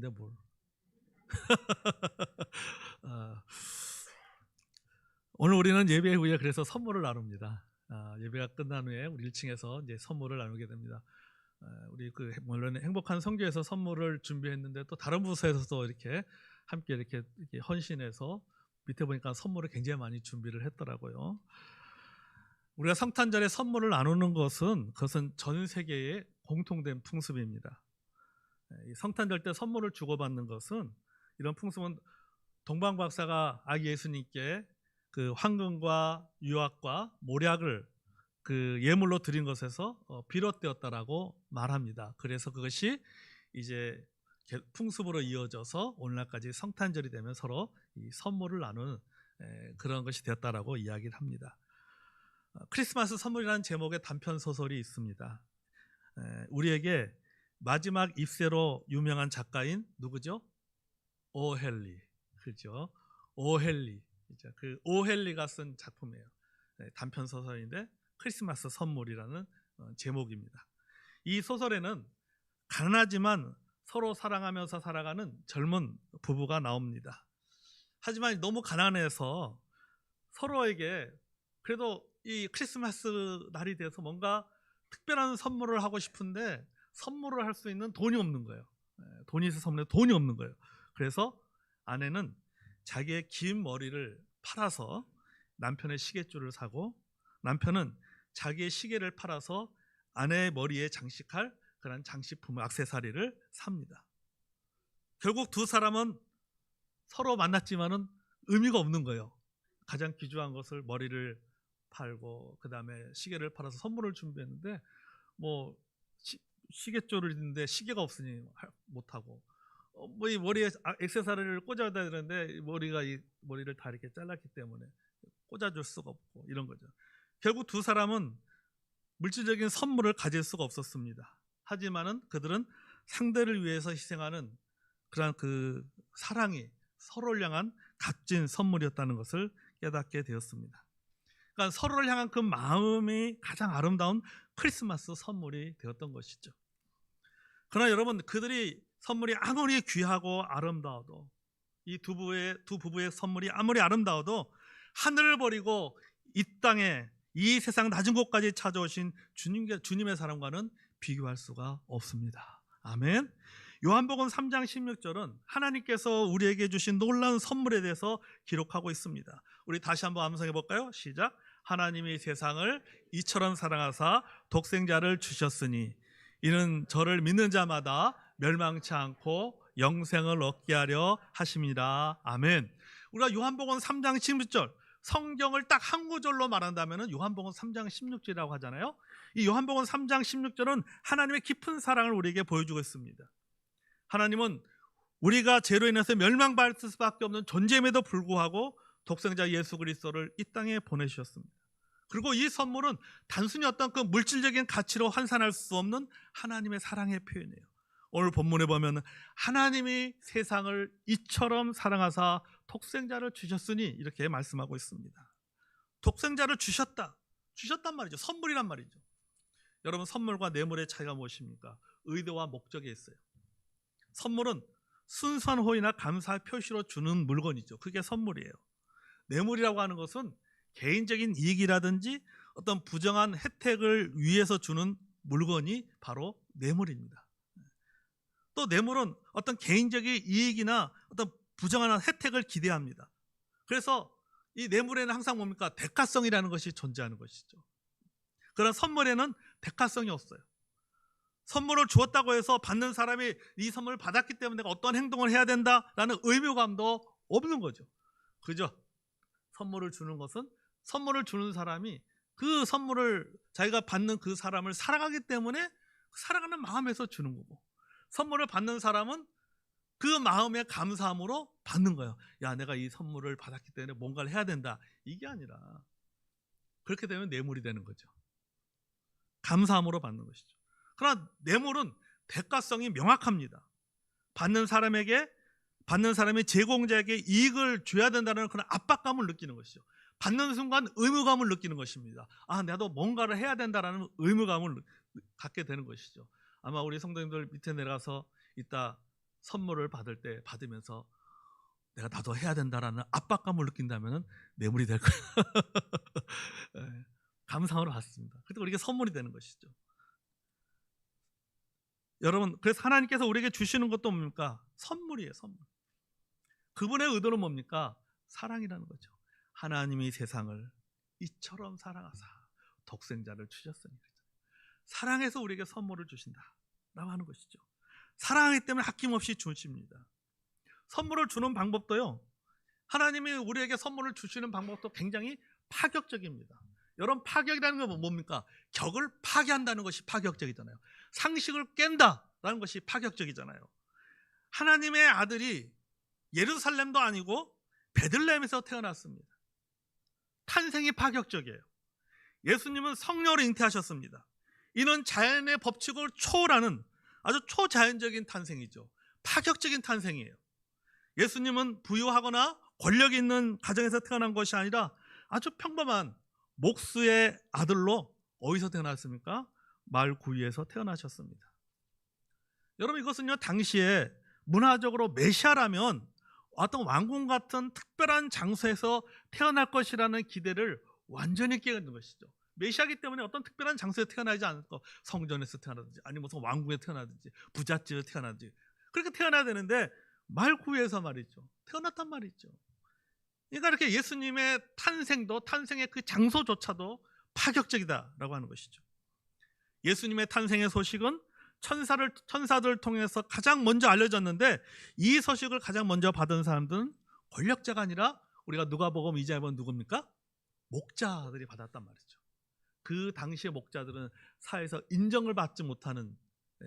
근데 뭘? 아, 오늘 우리는 예배 후에 그래서 선물을 나눕니다. 아, 예배가 끝난 후에 우리 1층에서 이제 선물을 나누게 됩니다. 아, 우리 그 물론 행복한 성교에서 선물을 준비했는데 또 다른 부서에서도 이렇게 함께 이렇게, 이렇게 헌신해서 밑에 보니까 선물을 굉장히 많이 준비를 했더라고요. 우리가 성탄절에 선물을 나누는 것은 그것은 전 세계의 공통된 풍습입니다. 이 성탄절 때 선물을 주고받는 것은 이런 풍습은 동방 박사가 아기 예수님께 그 황금과 유학과 모략을 그 예물로 드린 것에서 어, 비롯되었다라고 말합니다. 그래서 그것이 이제 개- 풍습으로 이어져서 오늘날까지 성탄절이 되면 서로 이 선물을 나누는 에, 그런 것이 되었다라고 이야기를 합니다. 어, 크리스마스 선물이라는 제목의 단편 소설이 있습니다. 에, 우리에게 마지막 입세로 유명한 작가인 누구죠? 오헬리. 그죠? 그죠? 그 오헬리가 쓴 작품이에요. 네, 단편 소설인데 크리스마스 선물이라는 어, 제목입니다. 이 소설에는 가난하지만 서로 사랑하면서 살아가는 젊은 부부가 나옵니다. 하지만 너무 가난해서 서로에게 그래도 이 크리스마스 날이 돼서 뭔가 특별한 선물을 하고 싶은데 선물을 할 수 있는 돈이 없는 거예요. 예, 돈이 있어 선물에 돈이 없는 거예요. 그래서 아내는 자기의 긴 머리를 팔아서 남편의 시계줄을 사고 남편은 자기의 시계를 팔아서 아내의 머리에 장식할 그런 장식품을 액세서리를 삽니다. 결국 두 사람은 서로 만났지만은 의미가 없는 거예요. 가장 귀중한 것을 머리를 팔고 그 다음에 시계를 팔아서 선물을 준비했는데 뭐 시, 시계줄을 있는데 시계가 없으니 하- 못하고 어, 뭐이 머리에 아- 액세서리를 꽂아야 되는데 머리가 이 머리를 다 이렇게 잘랐기 때문에 꽂아줄 수가 없고 이런 거죠. 결국 두 사람은 물질적인 선물을 가질 수가 없었습니다. 하지만은 그들은 상대를 위해서 희생하는 그러한 그 사랑이 서로를 향한 값진 선물이었다는 것을 깨닫게 되었습니다. 그러니까 서로를 향한 그 마음이 가장 아름다운 크리스마스 선물이 되었던 것이죠. 그러나 여러분 그들이 선물이 아무리 귀하고 아름다워도 이 두 부부의 두 부부의 선물이 아무리 아름다워도 하늘을 버리고 이 땅에 이 세상 낮은 곳까지 찾아오신 주님의 주님의 사랑과는 비교할 수가 없습니다. 아멘. 요한복음 3장 16절은 하나님께서 우리에게 주신 놀라운 선물에 대해서 기록하고 있습니다. 우리 다시 한번 암송해 볼까요? 시작. 하나님이 세상을 이처럼 사랑하사 독생자를 주셨으니 이는 저를 믿는 자마다 멸망치 않고 영생을 얻게 하려 하심이라. 아멘. 우리가 요한복음 3장 16절 성경을 딱 한 구절로 말한다면 요한복음 3장 16절이라고 하잖아요. 이 요한복음 3장 16절은 하나님의 깊은 사랑을 우리에게 보여주고 있습니다. 하나님은 우리가 죄로 인해서 멸망받을 수밖에 없는 존재임에도 불구하고 독생자 예수 그리스도를 이 땅에 보내주셨습니다. 그리고 이 선물은 단순히 어떤 그 물질적인 가치로 환산할 수 없는 하나님의 사랑의 표현이에요. 오늘 본문에 보면 하나님이 세상을 이처럼 사랑하사 독생자를 주셨으니 이렇게 말씀하고 있습니다. 독생자를 주셨다. 주셨단 말이죠. 선물이란 말이죠. 여러분 선물과 뇌물의 차이가 무엇입니까? 의도와 목적이 있어요. 선물은 순수한 호의나 감사의 표시로 주는 물건이죠. 그게 선물이에요. 뇌물이라고 하는 것은 개인적인 이익이라든지 어떤 부정한 혜택을 위해서 주는 물건이 바로 뇌물입니다. 또 뇌물은 어떤 개인적인 이익이나 어떤 부정한 혜택을 기대합니다. 그래서 이 뇌물에는 항상 뭡니까? 대가성이라는 것이 존재하는 것이죠. 그런 선물에는 대가성이 없어요. 선물을 주었다고 해서 받는 사람이 이 선물을 받았기 때문에 내가 어떤 행동을 해야 된다라는 의무감도 없는 거죠. 그죠? 선물을 주는 것은 선물을 주는 사람이 그 선물을 자기가 받는 그 사람을 사랑하기 때문에 사랑하는 마음에서 주는 거고 선물을 받는 사람은 그 마음의 감사함으로 받는 거예요. 야, 내가 이 선물을 받았기 때문에 뭔가를 해야 된다. 이게 아니라 그렇게 되면 뇌물이 되는 거죠. 감사함으로 받는 것이죠. 그러나 뇌물은 대가성이 명확합니다. 받는 사람에게 받는 사람이 제공자에게 이익을 줘야 된다는 그런 압박감을 느끼는 것이죠. 받는 순간 의무감을 느끼는 것입니다. 아, 나도 뭔가를 해야 된다라는 의무감을 갖게 되는 것이죠. 아마 우리 성도님들 밑에 내려가서 이따 선물을 받을 때 받으면서 내가 나도 해야 된다라는 압박감을 느낀다면 뇌물이 될 거예요. 예, 감상으로 받습니다. 그때 우리에게 선물이 되는 것이죠. 여러분, 그래서 하나님께서 우리에게 주시는 것도 뭡니까? 선물이에요, 선물. 그분의 의도는 뭡니까? 사랑이라는 거죠. 하나님이 세상을 이처럼 사랑하사 독생자를 주셨으니 사랑해서 우리에게 선물을 주신다라고 하는 것이죠. 사랑하기 때문에 아낌없이 주십니다. 선물을 주는 방법도요. 하나님이 우리에게 선물을 주시는 방법도 굉장히 파격적입니다. 여러분 파격이라는 건 뭡니까? 격을 파괴한다는 것이 파격적이잖아요. 상식을 깬다라는 것이 파격적이잖아요. 하나님의 아들이 예루살렘도 아니고 베들레헴에서 태어났습니다. 탄생이 파격적이에요. 예수님은 성령을 잉태하셨습니다. 이는 자연의 법칙을 초월하는 아주 초자연적인 탄생이죠. 파격적인 탄생이에요. 예수님은 부유하거나 권력 있는 가정에서 태어난 것이 아니라 아주 평범한 목수의 아들로 어디서 태어났습니까? 말구유에서 태어나셨습니다. 여러분 이것은요 당시에 문화적으로 메시아라면 어떤 왕궁 같은 특별한 장소에서 태어날 것이라는 기대를 완전히 깨는 것이죠. 메시아기 때문에 어떤 특별한 장소에 태어나지 않고 성전에서 태어나든지 아니면 무슨 왕궁에 태어나든지 부잣집에 태어나든지 그렇게 태어나야 되는데 말구에서 말이죠. 태어났단 말이죠. 그러니까 이렇게 예수님의 탄생도 탄생의 그 장소조차도 파격적이다라고 하는 것이죠. 예수님의 탄생의 소식은 천사를 천사들 통해서 가장 먼저 알려졌는데 이 소식을 가장 먼저 받은 사람들은 권력자가 아니라 우리가 누가복음 2장에 보면 누굽니까? 목자들이 받았단 말이죠. 그 당시의 목자들은 사회에서 인정을 받지 못하는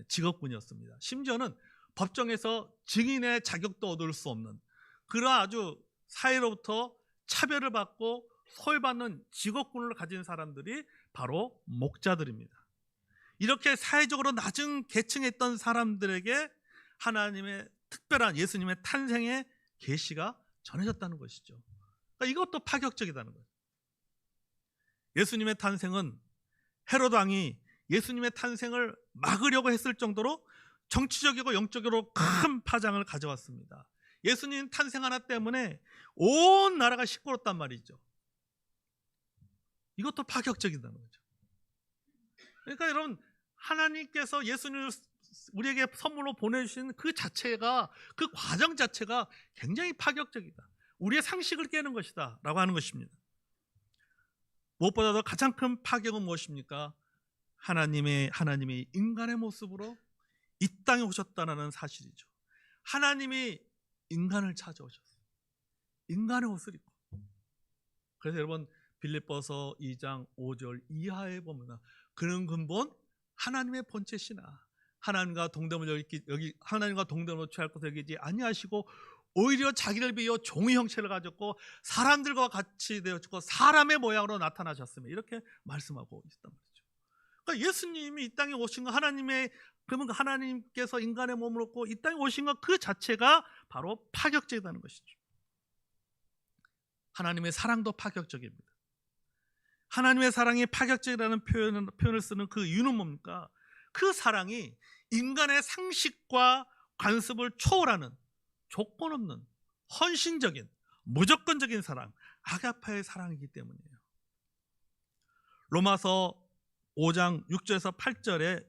직업군이었습니다. 심지어는 법정에서 증인의 자격도 얻을 수 없는 그런 아주 사회로부터 차별을 받고 소외받는 직업군을 가진 사람들이 바로 목자들입니다. 이렇게 사회적으로 낮은 계층에 있던 사람들에게 하나님의 특별한 예수님의 탄생의 계시가 전해졌다는 것이죠. 그러니까 이것도 파격적이다는 거예요. 예수님의 탄생은 헤로드 왕이 예수님의 탄생을 막으려고 했을 정도로 정치적이고 영적으로 큰 파장을 가져왔습니다. 예수님 탄생 하나 때문에 온 나라가 시끄럽단 말이죠. 이것도 파격적이다는 거죠. 그러니까 여러분 하나님께서 예수님을 우리에게 선물로 보내주신 그 자체가 그 과정 자체가 굉장히 파격적이다. 우리의 상식을 깨는 것이다. 라고 하는 것입니다. 무엇보다도 가장 큰 파격은 무엇입니까? 하나님의 하나님이 인간의 모습으로 이 땅에 오셨다는 사실이죠. 하나님이 인간을 찾아오셨어요. 인간의 옷을 입고. 그래서 여러분 빌립보서 2장 5절 이하에 보면 그는 근본 하나님의 본체시나 하나님과 동등을 여기, 여기 하나님과 동등으로 취할 것을 여기지 아니하시고 오히려 자기를 비어 종의 형체를 가졌고 사람들과 같이 되었고 사람의 모양으로 나타나셨으며 이렇게 말씀하고 있단 말이죠. 그러니까 예수님이 이 땅에 오신 거 하나님의 그러면 하나님께서 인간의 몸을 얻고 이 땅에 오신 것 그 자체가 바로 파격적이라는 것이죠. 하나님의 사랑도 파격적입니다. 하나님의 사랑이 파격적이라는 표현을, 표현을 쓰는 그 이유는 뭡니까? 그 사랑이 인간의 상식과 관습을 초월하는 조건 없는 헌신적인 무조건적인 사랑, 아가파의 사랑이기 때문이에요. 로마서 5장 6절에서 8절에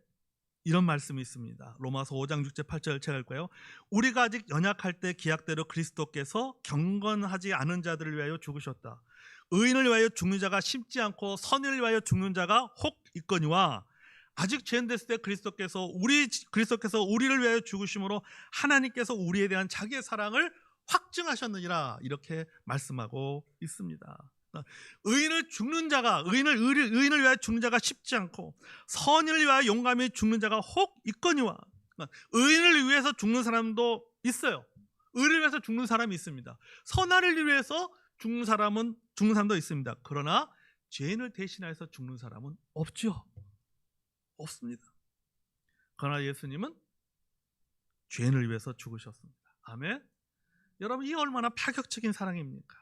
이런 말씀이 있습니다. 로마서 5장 6절 8절 제가 읽고요. 우리가 아직 연약할 때 기약대로 그리스도께서 경건하지 않은 자들을 위하여 죽으셨다. 의인을 위하여 죽는 자가 쉽지 않고 선을 위하여 죽는 자가 혹 있거니와 아직 죄인 됐을 때 그리스도께서 우리 그리스도께서 우리를 위하여 죽으심으로 하나님께서 우리에 대한 자기의 사랑을 확증하셨느니라 이렇게 말씀하고 있습니다. 의인을 죽는 자가 의인을 의인을 위하여 죽는 자가 쉽지 않고 선을 위하여 용감히 죽는 자가 혹 있거니와 의인을 위해서 죽는 사람도 있어요. 의를 위해서 죽는 사람이 있습니다. 선화를 위해서 죽는 사람은 죽는 사람도 있습니다. 그러나 죄인을 대신해서 죽는 사람은 없죠. 없습니다. 그러나 예수님은 죄인을 위해서 죽으셨습니다. 아멘. 여러분 이 얼마나 파격적인 사랑입니까?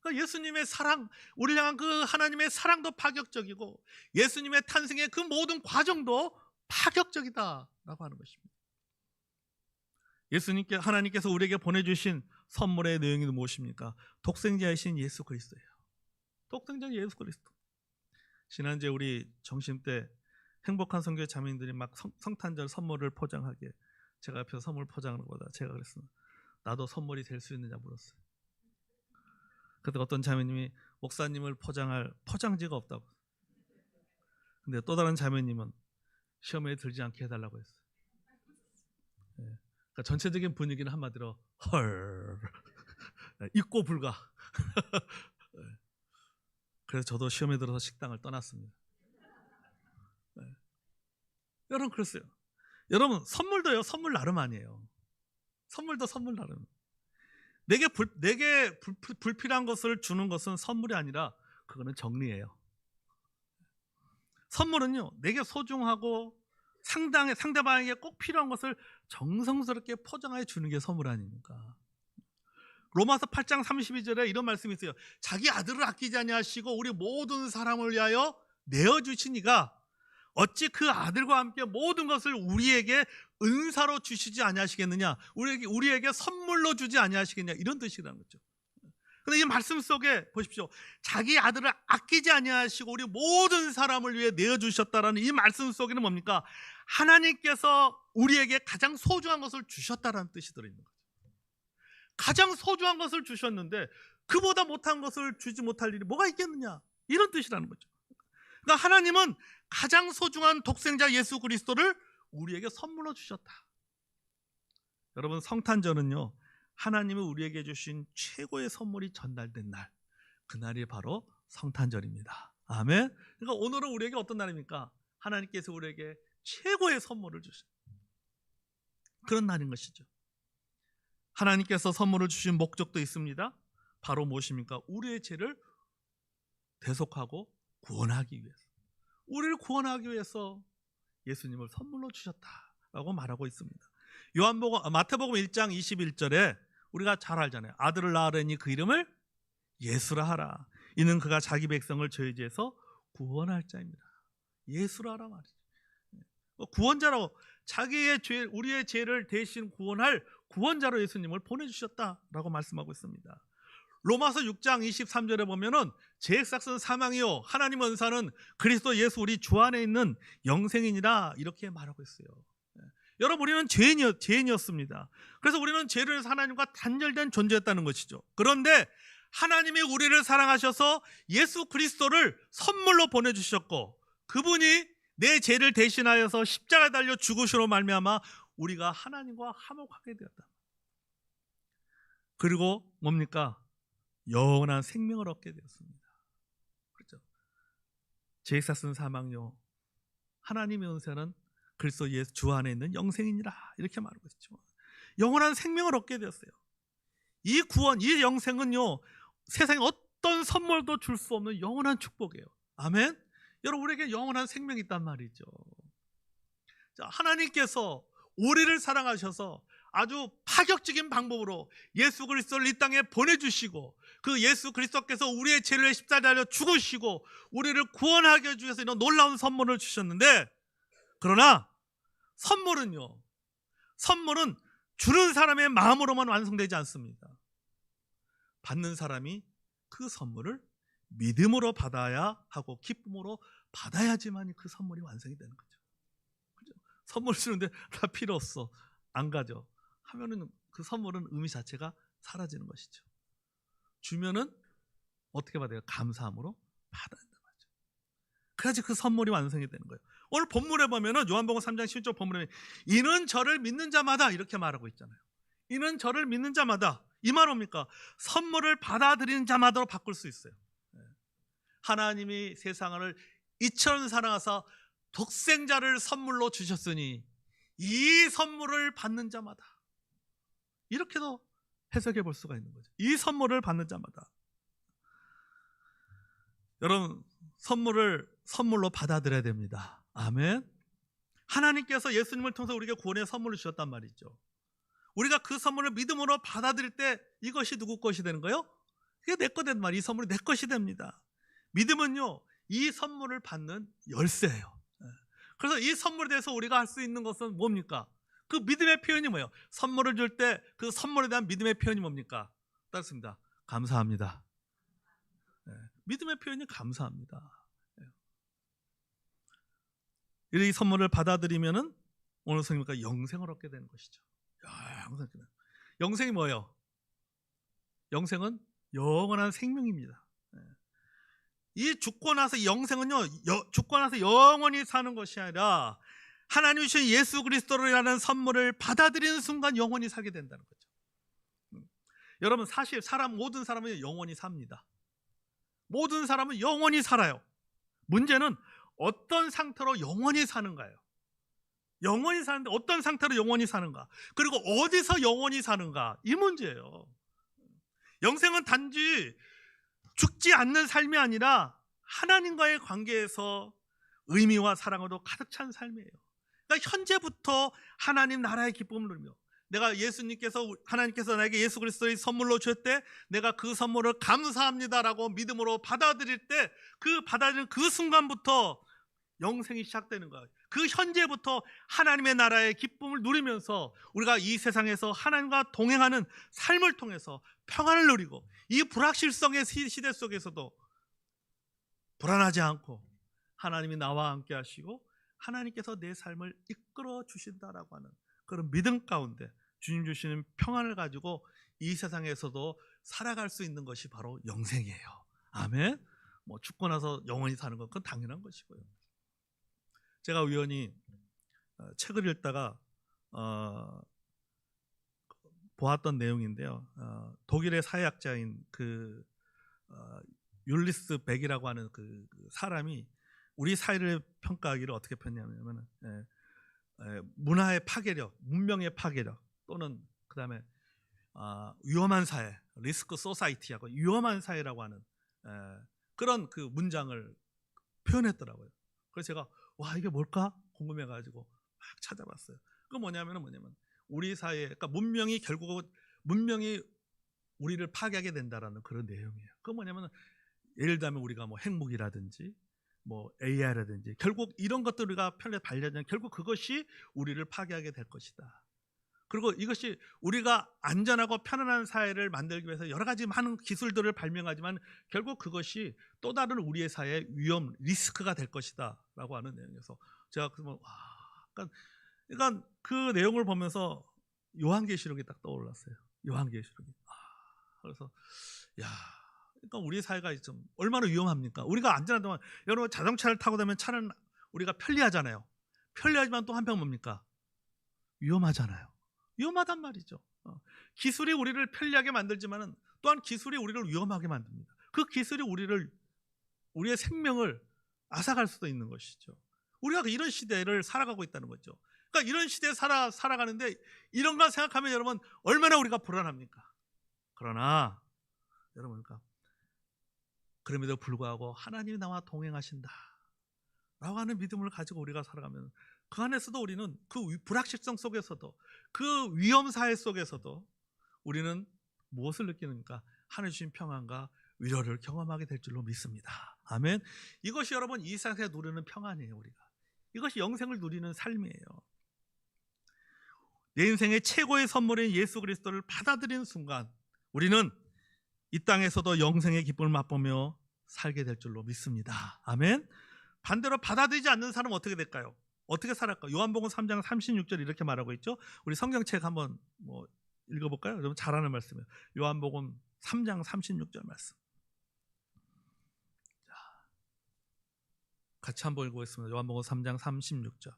그러니까 예수님의 사랑, 우리 향한 그 하나님의 사랑도 파격적이고 예수님의 탄생의 그 모든 과정도 파격적이다라고 하는 것입니다. 예수님께 하나님께서 우리에게 보내주신 선물의 내용이 무엇입니까? 독생자이신 예수 그리스도예요. 독생자 예수 그리스도. 지난주에 우리 점심 때 행복한 성교 자매님들이 막 성, 성탄절 선물을 포장하게 제가 옆에서 선물 포장하는 거다. 제가 그랬습니다. 나도 선물이 될 수 있느냐 물었어요. 그때 어떤 자매님이 목사님을 포장할 포장지가 없다고. 근데 또 다른 자매님은 시험에 들지 않게 해달라고 했어요. 예. 그러니까 전체적인 분위기는 한마디로 헐 잊고 불가. 예. 그래서 저도 시험에 들어서 식당을 떠났습니다. 예. 여러분 그랬어요. 여러분 선물도요 선물 나름 아니에요. 선물도 선물 나름. 내게 불, 내게 불, 불- 불필요한 것을 주는 것은 선물이 아니라 그거는 정리예요. 선물은요 내게 소중하고 상당히 상대방에게 꼭 필요한 것을 정성스럽게 포장해 주는 게 선물 아닙니까? 로마서 8장 32절에 이런 말씀이 있어요. 자기 아들을 아끼지 아니하시고 우리 모든 사람을 위하여 내어 주시니가 어찌 그 아들과 함께 모든 것을 우리에게 은사로 주시지 아니하시겠느냐? 우리에게 우리에게 선물로 주지 아니하시겠냐? 이런 뜻이라는 거죠. 근데 이 말씀 속에 보십시오. 자기 아들을 아끼지 아니하시고 우리 모든 사람을 위해 내어 주셨다라는 이 말씀 속에는 뭡니까? 하나님께서 우리에게 가장 소중한 것을 주셨다라는 뜻이 들어 있는 거죠. 가장 소중한 것을 주셨는데 그보다 못한 것을 주지 못할 일이 뭐가 있겠느냐? 이런 뜻이라는 거죠. 그러니까 하나님은 가장 소중한 독생자 예수 그리스도를 우리에게 선물로 주셨다. 여러분 성탄절은요. 하나님이 우리에게 주신 최고의 선물이 전달된 날. 그날이 바로 성탄절입니다. 아멘. 그러니까 오늘은 우리에게 어떤 날입니까? 하나님께서 우리에게 최고의 선물을 주신 그런 날인 것이죠. 하나님께서 선물을 주신 목적도 있습니다. 바로 무엇입니까? 우리의 죄를 대속하고 구원하기 위해서. 우리를 구원하기 위해서 예수님을 선물로 주셨다라고 말하고 있습니다. 요한복음 아, 마태복음 1장 21절에 우리가 잘 알잖아요. 아들을 낳으려니 그 이름을 예수라 하라. 이는 그가 자기 백성을 죄에서 구원할 자입니다. 예수라 하라 말이죠. 어, 구원자라고 자기의 죄 우리의 죄를 대신 구원할 구원자로 예수님을 보내 주셨다라고 말씀하고 있습니다. 로마서 6장 23절에 보면은 제액삭은 사망이요 하나님 은사는 그리스도 예수 우리 주 안에 있는 영생이니라 이렇게 말하고 있어요. 예. 여러분 우리는 죄인이었, 죄인이었습니다. 그래서 우리는 인해서 하나님과 단절된 존재였다는 것이죠. 그런데 하나님이 우리를 사랑하셔서 예수 그리스도를 선물로 보내주셨고 그분이 내 죄를 대신하여서 십자가 달려 죽으시로 말미암아 우리가 하나님과 화목하게 되었다. 그리고 뭡니까? 영원한 생명을 얻게 되었습니다. 그렇죠? 제사쓴 사망요. 하나님의 은혜는 그리스도 예수 주 안에 있는 영생이니라 이렇게 말하고 있죠. 영원한 생명을 얻게 되었어요. 이 구원, 이 영생은요 세상에 어떤 선물도 줄 수 없는 영원한 축복이에요. 아멘. 여러분 우리에게 영원한 생명이 있단 말이죠. 자, 하나님께서 우리를 사랑하셔서 아주 파격적인 방법으로 예수 그리스도를 이 땅에 보내주시고 그 예수 그리스도께서 우리의 죄를 십자가에 죽으시고 우리를 구원하게 해주셔서 이런 놀라운 선물을 주셨는데 그러나 선물은요 선물은 주는 사람의 마음으로만 완성되지 않습니다 받는 사람이 그 선물을 믿음으로 받아야 하고 기쁨으로 받아야지만 그 선물이 완성이 되는 거죠 그죠? 선물 주는데 다 필요 없어 안 가져 하면은 그 선물은 의미 자체가 사라지는 것이죠. 주면은 어떻게 받아요? 감사함으로 받아야 된다 말이죠. 그래야지 그 선물이 완성이 되는 거예요. 오늘 본문에 보면은 요한복음 3장 10절 본문에 이는 저를 믿는 자마다 이렇게 말하고 있잖아요. 이는 저를 믿는 자마다 이 말 뭡니까? 선물을 받아들이는 자마다로 바꿀 수 있어요. 예. 하나님이 세상을 이처럼 사랑하사 독생자를 선물로 주셨으니 이 선물을 받는 자마다 이렇게도 해석해 볼 수가 있는 거죠. 이 선물을 받는 자마다 여러분 선물을 선물로 받아들여야 됩니다. 아멘. 하나님께서 예수님을 통해서 우리에게 구원의 선물을 주셨단 말이죠. 우리가 그 선물을 믿음으로 받아들일 때 이것이 누구 것이 되는 거예요? 이게 내 거 된 말, 이 선물이 내 것이 됩니다. 믿음은요, 이 선물을 받는 열쇠예요. 예. 그래서 이 선물에 대해서 우리가 할 수 있는 것은 뭡니까? 그 믿음의 표현이 뭐예요? 선물을 줄 때 그 선물에 대한 믿음의 표현이 뭡니까? 따르습니다. 감사합니다. 예, 믿음의 표현이 감사합니다. 예. 이 선물을 받아들이면은 오늘 성님과 영생을 얻게 되는 것이죠. 영생이 뭐예요? 영생은 영원한 생명입니다. 예. 이 죽고 나서 영생은요, 여, 죽고 나서 영원히 사는 것이 아니라 하나님 주신 예수 그리스도라는 선물을 받아들이는 순간 영원히 살게 된다는 거죠. 음. 여러분 사실 사람 모든 사람은 영원히 삽니다. 모든 사람은 영원히 살아요. 문제는 어떤 상태로 영원히 사는가요? 영원히 사는데 어떤 상태로 영원히 사는가? 그리고 어디서 영원히 사는가? 이 문제예요. 영생은 단지 죽지 않는 삶이 아니라 하나님과의 관계에서 의미와 사랑으로 가득 찬 삶이에요. 그러니까 현재부터 하나님 나라의 기쁨을 누리며 내가 예수님께서 하나님께서 나에게 예수 그리스도의 선물로 주셨대 내가 그 선물을 감사합니다라고 믿음으로 받아들일 때 그 받아들이는 그 순간부터 영생이 시작되는 거예요. 그 현재부터 하나님의 나라의 기쁨을 누리면서 우리가 이 세상에서 하나님과 동행하는 삶을 통해서 평안을 누리고 이 불확실성의 시대 속에서도 불안하지 않고 하나님이 나와 함께 하시고 하나님께서 내 삶을 이끌어 주신다라고 하는 그런 믿음 가운데 주님 주시는 평안을 가지고 이 세상에서도 살아갈 수 있는 것이 바로 영생이에요. 아멘. 뭐 죽고 나서 영원히 사는 건 그건 당연한 것이고요. 제가 우연히 어, 책을 읽다가 어, 보았던 내용인데요. 어, 독일의 사회학자인 그 어, 율리스 백이라고 하는 그, 그 사람이 우리 사회를 평가하기를 어떻게 표현하냐면 예, 예, 문화의 파괴력, 문명의 파괴력 또는 그 다음에 아, 위험한 사회, 리스크 소사이티하고 위험한 사회라고 하는 예, 그런 그 문장을 표현했더라고요. 그래서 제가 와 이게 뭘까 궁금해가지고 막 찾아봤어요. 그 뭐냐면은 뭐냐면 우리 사회, 그러니까 문명이 결국은 문명이 우리를 파괴하게 된다라는 그런 내용이에요. 그 뭐냐면은 예를 들면 우리가 뭐 핵무기라든지 뭐 AI라든지 결국 이런 것들 우리가 편에 발견하면 결국 그것이 우리를 파괴하게 될 것이다. 그리고 이것이 우리가 안전하고 편안한 사회를 만들기 위해서 여러 가지 많은 기술들을 발명하지만 결국 그것이 또 다른 우리의 사회의 위험, 리스크가 될 것이다라고 하는 내용에서 제가 그러면 와, 그러니까, 그러니까 그 내용을 보면서 요한계시록이 딱 떠올랐어요. 요한계시록이. 아, 그래서 야, 그러니까 우리 사회가 좀 얼마나 위험합니까? 우리가 안전한 동안 여러분 자동차를 타고 다면 차는 우리가 편리하잖아요. 편리하지만 또 한편 뭡니까? 위험하잖아요. 위험하단 말이죠. 어. 기술이 우리를 편리하게 만들지만은 또한 기술이 우리를 위험하게 만듭니다. 그 기술이 우리를 우리의 생명을 앗아갈 수도 있는 것이죠. 우리가 이런 시대를 살아가고 있다는 거죠. 그러니까 이런 시대에 살아 살아가는데 이런 걸 생각하면 여러분 얼마나 우리가 불안합니까? 그러나 여러분 그러니까 그럼에도 불구하고 하나님이 나와 동행하신다. 라고 하는 믿음을 가지고 우리가 살아가면 그 안에서도 우리는 그 불확실성 속에서도 그 위험 사회 속에서도 우리는 무엇을 느끼는가? 하늘 주신 평안과 위로를 경험하게 될 줄로 믿습니다. 아멘. 이것이 여러분 이 세상에 누리는 평안이에요, 우리가. 이것이 영생을 누리는 삶이에요. 내 인생의 최고의 선물인 예수 그리스도를 받아들이는 순간 우리는 이 땅에서도 영생의 기쁨을 맛보며 살게 될 줄로 믿습니다. 아멘. 반대로 받아들이지 않는 사람은 어떻게 될까요? 어떻게 살았까? 요한복음 3장 36절 이렇게 말하고 있죠. 우리 성경책 한번 뭐 읽어볼까요? 여러분 잘하는 말씀이에요. 요한복음 3장 36절 말씀. 자, 같이 한번 읽어보겠습니다. 요한복음 3장 36절.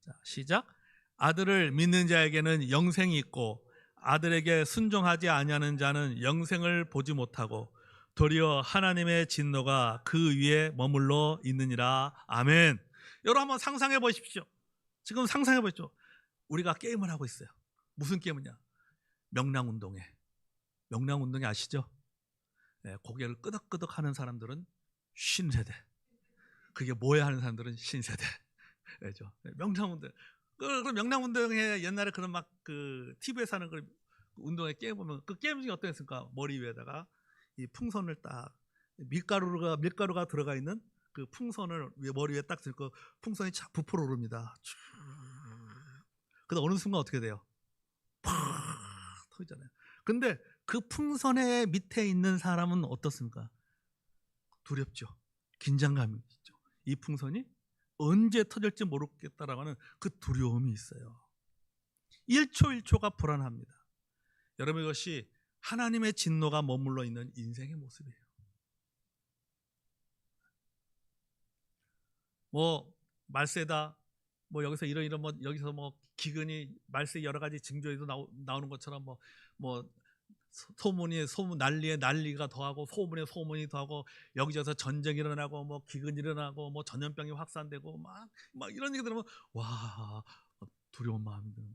자, 시작. 아들을 믿는 자에게는 영생이 있고 아들에게 순종하지 아니하는 자는 영생을 보지 못하고 도리어 하나님의 진노가 그 위에 머물러 있느니라. 아멘. 여러분 한번 상상해 보십시오. 지금 상상해 보십시오. 우리가 게임을 하고 있어요. 무슨 게임이냐? 명랑운동회. 명랑운동회 아시죠? 네, 고개를 끄덕끄덕 하는 사람들은 신세대. 그게 뭐야 하는 사람들은 신세대. 그죠? 네, 명랑운동. 그, 그 명랑운동회 옛날에 그런 막그 TV에서 하는 그 운동회 게임 보면 그 게임 중에 어떤 게 있습니까? 머리 위에다가 이 풍선을 딱 밀가루가 밀가루가 들어가 있는 그 풍선을 머리 위에 딱 들고 풍선이 착 부풀어 오릅니다. 근데 어느 순간 어떻게 돼요? 팍 터지잖아요. 근데 그 풍선의 밑에 있는 사람은 어떻습니까? 두렵죠. 긴장감이 있죠. 이 풍선이 언제 터질지 모르겠다라고 하는 그 두려움이 있어요. 1초 1초가 불안합니다. 여러분 이것이 하나님의 진노가 머물러 있는 인생의 모습이에요. 뭐 말세다 뭐 여기서 이런 이런 뭐 여기서 뭐 기근이 말세 여러 가지 징조에도 나오, 나오는 것처럼 뭐뭐 소문이 소문 난리에 난리가 더하고 소문에 소문이 더하고 여기저기서 전쟁이 일어나고 뭐 기근이 일어나고 뭐 전염병이 확산되고 막 막 이런 얘기 들으면 와 두려운 마음이 드는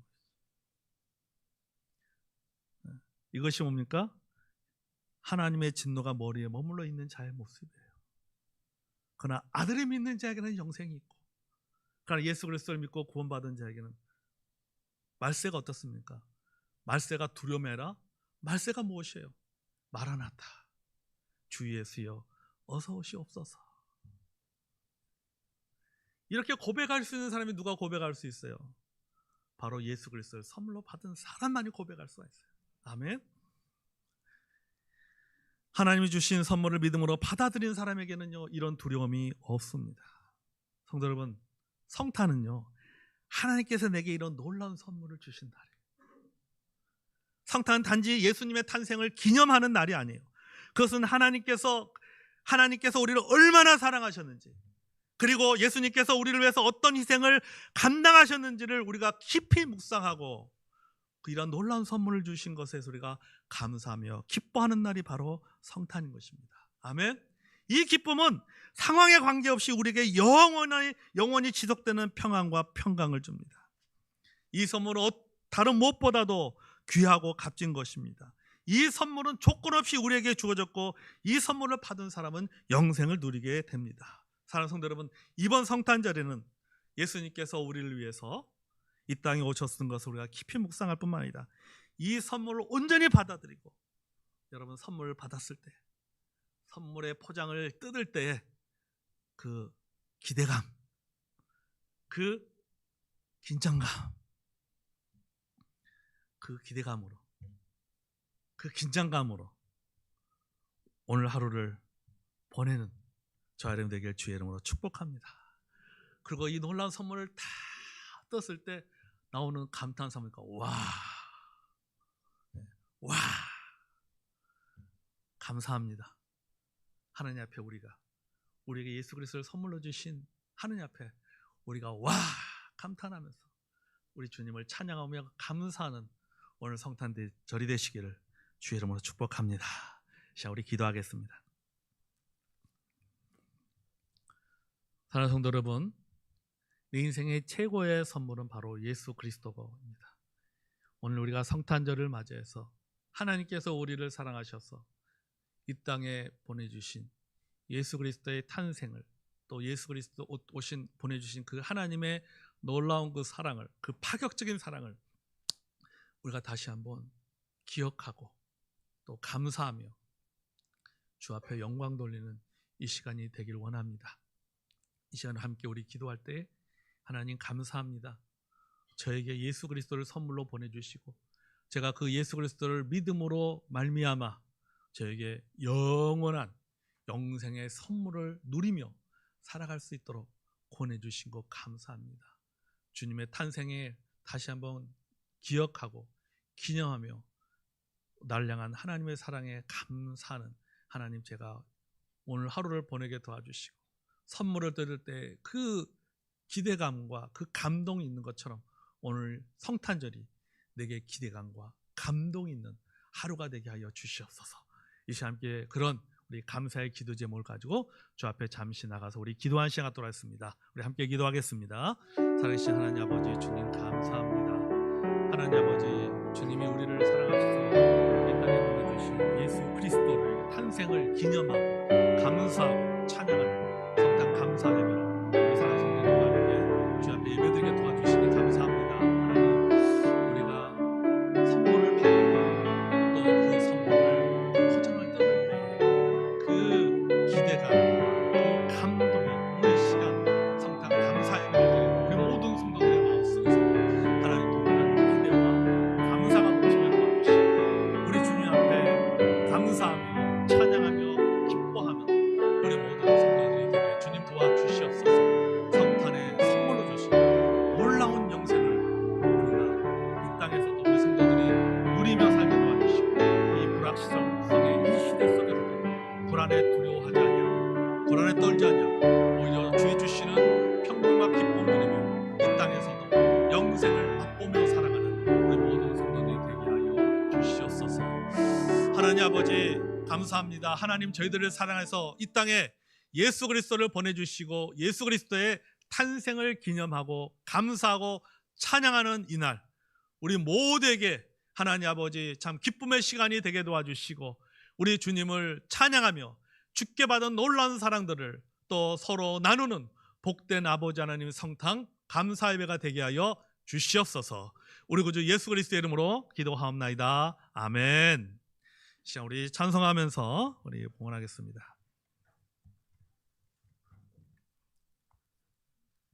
거예요. 이것이 뭡니까? 하나님의 진노가 머리에 머물러 있는 자의 모습이에요. 그러나 아들을 믿는 자에게는 영생이 있고, 그러나 예수 그리스도를 믿고 구원받은 자에게는 말세가 어떻습니까? 말세가 두려매라. 말세가 무엇이에요? 마라나타. 주 예수여 어서 오시옵소서. 이렇게 고백할 수 있는 사람이 누가 고백할 수 있어요? 바로 예수 그리스도를 선물로 받은 사람만이 고백할 수가 있어요. 아멘. 하나님이 주신 선물을 믿음으로 받아들인 사람에게는요 이런 두려움이 없습니다. 성도 여러분, 성탄은요 하나님께서 내게 이런 놀라운 선물을 주신 날이에요. 성탄은 단지 예수님의 탄생을 기념하는 날이 아니에요. 그것은 하나님께서 하나님께서 우리를 얼마나 사랑하셨는지 그리고 예수님께서 우리를 위해서 어떤 희생을 감당하셨는지를 우리가 깊이 묵상하고 그 이런 놀라운 선물을 주신 것에 우리가 감사하며 기뻐하는 날이 바로 성탄인 것입니다. 아멘. 이 기쁨은 상황에 관계없이 우리에게 영원히 영원히 지속되는 평안과 평강을 줍니다. 이 선물은 어- 다른 무엇보다도 귀하고 값진 것입니다. 이 선물은 조건 없이 우리에게 주어졌고 이 선물을 받은 사람은 영생을 누리게 됩니다. 사랑하는 성도 여러분, 이번 성탄절에는 예수님께서 우리를 위해서 이 땅에 오셨던 것을 우리가 깊이 묵상할 뿐만 아니라 이 선물을 온전히 받아들이고 여러분 선물을 받았을 때 선물의 포장을 뜯을 때의 그 기대감, 그 긴장감, 그 기대감으로, 그 긴장감으로 오늘 하루를 보내는 저 여러분 되길 주의 이름으로 축복합니다. 그리고 이 놀라운 선물을 다 떴을 때 나오는 감탄 사모니까 와, 네, 와, 감사합니다. 하나님 앞에 우리가 우리에게 예수 그리스도를 선물로 주신 하나님 앞에 우리가 와 감탄하면서 우리 주님을 찬양하며 감사하는 오늘 성탄 절이 되시기를 주의 이름으로 축복합니다. 자, 우리 기도하겠습니다. 사랑하는 성도 여러분, 내 인생의 최고의 선물은 바로 예수 그리스도입니다. 오늘 우리가 성탄절을 맞이해서 하나님께서 우리를 사랑하셔서 이 땅에 보내주신 예수 그리스도의 탄생을 또 예수 그리스도 오신 보내주신 그 하나님의 놀라운 그 사랑을 그 파격적인 사랑을 우리가 다시 한번 기억하고 또 감사하며 주 앞에 영광 돌리는 이 시간이 되길 원합니다. 이 시간 함께 우리 기도할 때 하나님 감사합니다. 저에게 예수 그리스도를 선물로 보내주시고 제가 그 예수 그리스도를 믿음으로 말미암아 저에게 영원한 영생의 선물을 누리며 살아갈 수 있도록 보내주신 것 감사합니다. 주님의 탄생에 다시 한번 기억하고 기념하며 날 향한 하나님의 사랑에 감사하는 하나님 제가 오늘 하루를 보내게 도와주시고 선물을 드릴 때 그 기대감과 그 감동이 있는 것처럼 오늘 성탄절이 내게 기대감과 감동이 있는 하루가 되게 하여 주시옵소서. 이 시간 함께 그런 우리 감사의 기도 제목을 가지고 주 앞에 잠시 나가서 우리 기도한 시간 갖도록 하겠습니다. 우리 함께 기도하겠습니다. 살아계신 하나님 아버지 주님 감사합니다. 하나님 아버지 주님이 우리를 사랑하셔서 이 땅에 보내주신 예수 그리스도를 탄생을 기념하고 감사하고 찬양하는 불안에 떨지 않냐 오히려 주의 주시는 평강과 기쁨 누리며 이 땅에서도 영생을 맛보며 살아가는 우리 모든 성도들이 되게 하여 주시옵소서. 하나님 아버지 감사합니다. 하나님 저희들을 사랑해서 이 땅에 예수 그리스도를 보내주시고 예수 그리스도의 탄생을 기념하고 감사하고 찬양하는 이날 우리 모두에게 하나님 아버지 참 기쁨의 시간이 되게 도와주시고 우리 주님을 찬양하며 죽게 받은 놀라운 사랑들을 또 서로 나누는 복된 아버지 하나님 성탕 감사 예배가 되게 하여 주시옵소서. 우리 구주 예수 그리스도의 이름으로 기도하옵나이다. 아멘. 시간 우리 찬송하면서 우리 봉헌하겠습니다.